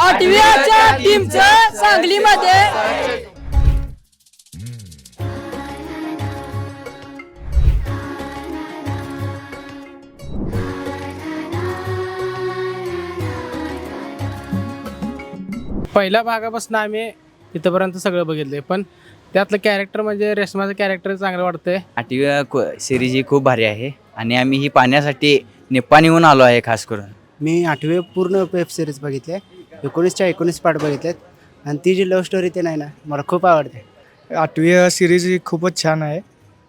आठव्याच्या टीमचं सांगलीमध्ये. पहिल्या भागापासून आम्ही इथंपर्यंत सगळं बघितलंय पण त्यातलं कॅरेक्टर म्हणजे रेशमाचं कॅरेक्टर चांगलं वाटतंय. आठव्या सिरीज ही खूप भारी आहे आणि आम्ही ही पाहण्यासाठी निप्पाणीहून आलो आहे खास करून. मी आठवे पूर्ण वेब सिरीज बघितले. एकोणीसच्या एकोणीस पार्ट बघितलेत. आणि ती जी लव्ह स्टोरी ते नाही ना मला खूप आवडते. आठवी सिरीज ही खूपच छान आहे.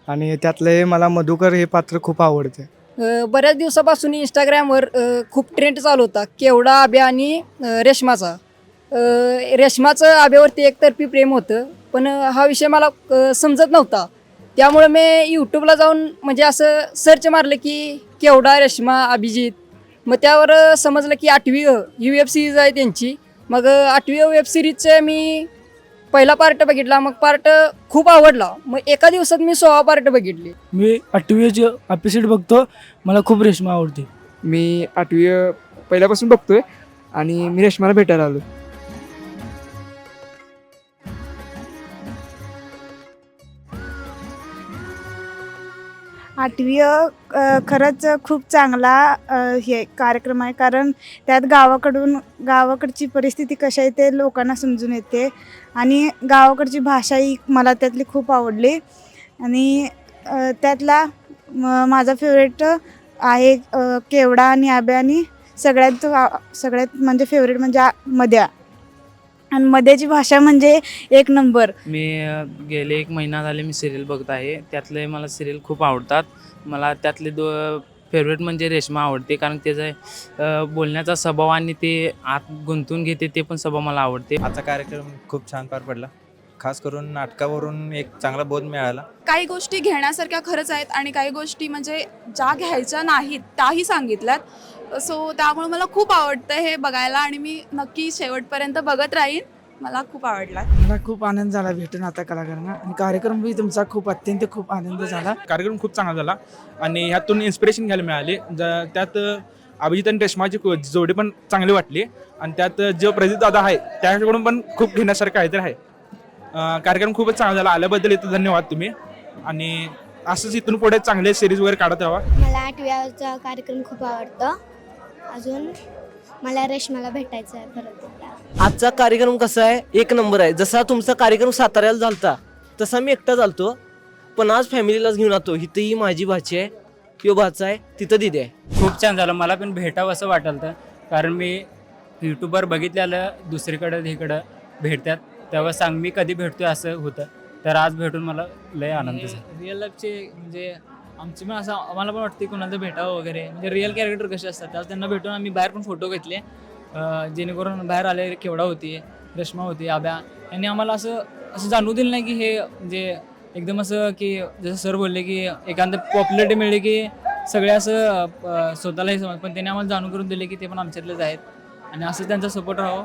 आणि त्यातले मला मधुकर हे पात्र खूप आवडते. अ, बऱ्याच दिवसापासून इंस्टाग्रामवर अ, खूप ट्रेंड चालू होता. केवढा आब्या आणि अ, रेशमाचा. अ, रेशमाचं आब्यावरती एकतर्फी प्रेम होतं. पण अ, हा विषय मला अ, समजत नव्हता. त्यामुळे मी यूट्यूबला जाऊन म्हणजे असं सर्च मारलं की केवढा रेशमा अभिजित मग त्यावर समजलं की आठवी ही वेब सिरीज आहे त्यांची. मग आठवी वेब सिरीजचे मी पहिला पार्ट बघितला. मग पार्ट खूप आवडला. मग एका दिवसात मी सोळा पार्ट बघितली. मी आठवीचे एपिसोड बघतो. मला खूप रेशमा आवडते. मी आठवी पहिल्यापासून बघतोय आणि मी रेशमाला भेटायला आलो आठवी खरंच खूप चांगला हे कार्यक्रम आहे. कारण त्यात गावाकडून गावाकडची परिस्थिती कशी आहे ते लोकांना समजून येते. आणि गावाकडची भाषा ही मला त्यातली खूप आवडली. आणि त्यातला माझा फेवरेट आहे केवडा आणि आब्या आणि सगळ्यात सगळ्यात म्हणजे फेवरेट म्हणजे आ- मद्या. आणि मद्याची भाषा म्हणजे एक नंबर. मी गेले एक महिना झाले मी सिरियल बघत आहे. त्यातले मला सिरियल खूप आवडतात. मला त्यातले दो फेवरेट म्हणजे रेश्मा आवडते कारण त्याचा बोलण्याचा स्वभाव आणि ते आत गुंतून घेते ते पण स्वभाव मला आवडते. आजचा कार्यक्रम खूप छान पार पडला. खास करून नाटकावरून एक चांगला बोध मिळाला. काही गोष्टी घेण्यासारख्या खरंच आहेत आणि काही गोष्टी म्हणजे ज्या घ्यायच्या नाहीत त्याही सांगितल्यात. सो त्यामुळे मला खूप आवडतं हे बघायला आणि मी नक्की शेवटपर्यंत बघत राहीन. मला खूप आवडला. मला खूप आनंद झाला भेटून आता कलाकारांना. आणि कार्यक्रम बी तुमचा खूप अत्यंत खूप आनंद झाला. कार्यक्रम खूप चांगला झाला. आणि ह्यातून इन्स्पिरेशन घ्यायला मिळाले. ज- त्यात अभिजित आणि रेशमाची को- जोडी पण चांगली वाटली. आणि त्यात जो प्रदीप दादा आहे त्याच्याकडून पण खूप घेण्यासारखं आहे. अं, कार्यक्रम खूपच चांगला झाला. आल्याबद्दल इथं धन्यवाद तुम्ही. आणि असंच इथून पुढे चांगले सिरीज वगैरे काढत राहा. मला आठव्याचा कार्यक्रम खूप आवडतो. अजून मला रेशमाला भेटायचं आहे परत आजचा कार्यक्रम कसा आहे? एक नंबर आहे. जसा तुमचा कार्यक्रम साताऱ्याला झालता तसा मी एकटा चालतो पण आज फॅमिलीलाच घेऊन जातो इथंही माझी भाची आहे किंवा भाचा आहे तिथं दिदी आहे. खूप छान झालं. मला पण भेटावं असं वाटलं तर कारण मी यूट्यूबवर बघितलेलं दुसरीकडं इकडं भेटतात. तेव्हा सांग मी कधी भेटतोय असं होतं. तर आज भेटून मला लय आनंद झाला. रिअल लाईफचे म्हणजे आमची पण असं आम्हाला पण वाटते कोणाला भेटावं वगैरे. म्हणजे रिअल कॅरेक्टर कसे असतात त्याला त्यांना भेटून आम्ही बाहेर पण फोटो घेतले. जेणेकरून बाहेर आले केवडा होती रश्मा होती आब्या. यांनी आम्हाला असं असं जाणवू दिलं नाही की हे म्हणजे एकदम असं की जसं सर बोलले की एखादं पॉप्युलरिटी मिळली की सगळे असं स्वतःलाही समज पण त्यांनी आम्हाला जाणून करून दिले की ते पण आमच्यातलेच आहेत. आणि असं त्यांचा सपोर्ट राहावं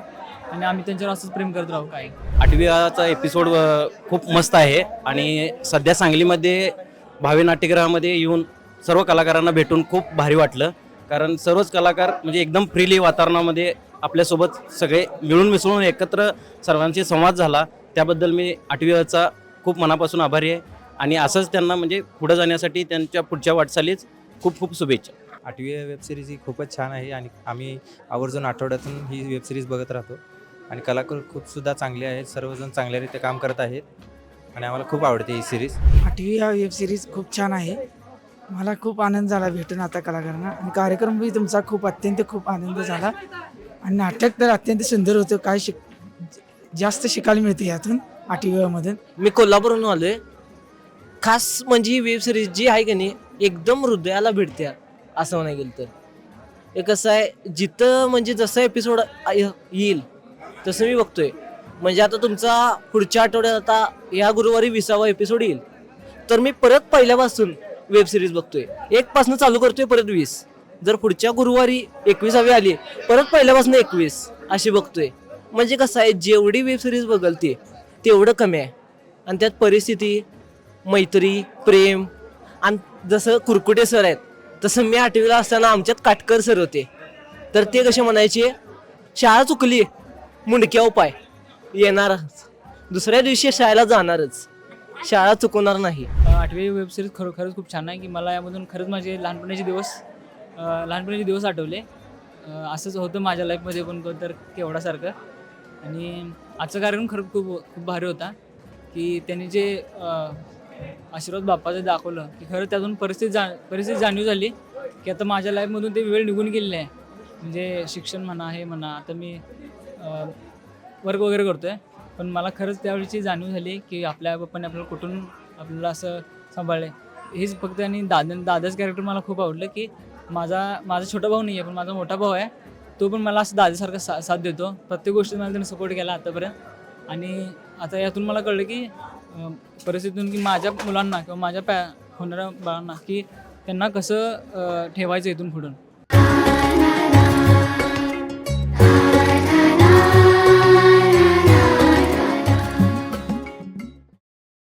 आणि आम्ही त्यांच्यावर असंच प्रेम करत राहू काय आठवीचा एपिसोड खूप मस्त आहे. आणि सध्या सांगलीमध्ये भावी नाट्यगृहामध्ये येऊन सर्व कलाकारांना भेटून खूप भारी वाटलं. कारण सर्वच कलाकार म्हणजे एकदम फ्रीली वातावरणामध्ये आपल्यासोबत सगळे मिळून मिसळून एकत्र सर्वांशी संवाद झाला. त्याबद्दल मी आठवीचा खूप मनापासून आभारी आहे. आणि असंच त्यांना म्हणजे पुढे जाण्यासाठी त्यांच्या पुढच्या वाटचालीच खूप खूप शुभेच्छा. आठवी वेब सिरीज ही खूपच छान आहे आणि आम्ही आवर्जून आठवड्यातून ही वेब सिरीज बघत राहतो. आणि कलाकार खूपसुद्धा चांगले आहेत सर्वजण चांगल्यारीत्या काम करत आहेत. आणि आम्हाला खूप आवडते ही सिरीज आठवी हा वेब सिरीज खूप छान आहे. मला खूप आनंद झाला भेटून आता कलाकारांना. आणि कार्यक्रम बी तुमचा खूप अत्यंत खूप आनंद झाला. आणि नाटक तर अत्यंत सुंदर होतं. काय शिक जास्त शिकायला मिळते यातून आठवी व्हीमधून मी कोल्हापूरहून आलो आहे खास म्हणजे ही वेब सिरीज जी आहे की नाही एकदम हृदयाला भेटते. असं म्हणाय गेलं तर. हे कसं आहे जिथं म्हणजे जसं एपिसोड येईल तसं मी बघतोय. म्हणजे आता तुमचा पुढच्या आठवड्यात आता या गुरुवारी विसावा एपिसोड येईल. तर मी परत पहिल्यापासून वेब सिरीज बघतोय. एक पासनं चालू करतोय परत वीस. जर पुढच्या गुरुवारी एकविसावी आली परत पहिल्यापासून एकवीस अशी बघतोय. म्हणजे कसं आहे जेवढी वेब सिरीज बघल ती तेवढं कमी आहे. आणि त्यात परिस्थिती मैत्री प्रेम आणि जसं कुरकुटे सर आहेत तसं मी आठवीला असताना आमच्यात काटकर सर होते. तर ते कसे म्हणायचे शाळा चुकली मुंडक्या उपाय येणारच. दुसऱ्या दिवशी शाळेला जाणारच. शाळा चुकवणार नाही. आठवी वेबसिरीज खरोखरच खूप छान आहे की मला यामधून खरंच माझे लहानपणाचे दिवस लहानपणाचे दिवस आठवले. असंच होतं माझ्या लाईफमध्ये पण कोण तर केवढासारखं. आणि आजचा कार्यक्रम खरंच खूप खूप भारी होता की त्यांनी जे आशीर्वाद बाप्पाचं दाखवलं की खरं त्यातून परिस्थिती जा परिस्थिती जाणीव झाली की आता माझ्या लाईफमधून ते वेळ निघून गेलेली आहे. म्हणजे शिक्षण म्हणा हे म्हणा आता मी वर्क वगैरे करतो आहे पण मला खरंच त्यावेळीची जाणीव झाली की आपल्या बाप्पाने आपल्याला कुठून आपल्याला असं सांभाळलं. हेच फक्त आणि दादा दादाचं कॅरेक्टर मला खूप आवडलं की माझा माझा छोटा भाऊ नाही आहे पण माझा मोठा भाऊ आहे. तो पण मला असं दादासारखा सा साथ देतो. प्रत्येक गोष्टीत मला त्याने सपोर्ट केला आतापर्यंत. आणि आता यातून मला कळलं की परिस्थितीतून की माझ्या मुलांना किंवा माझ्या पॅ होणाऱ्या बाळांना की त्यांना कसं ठेवायचं इथून पुढून.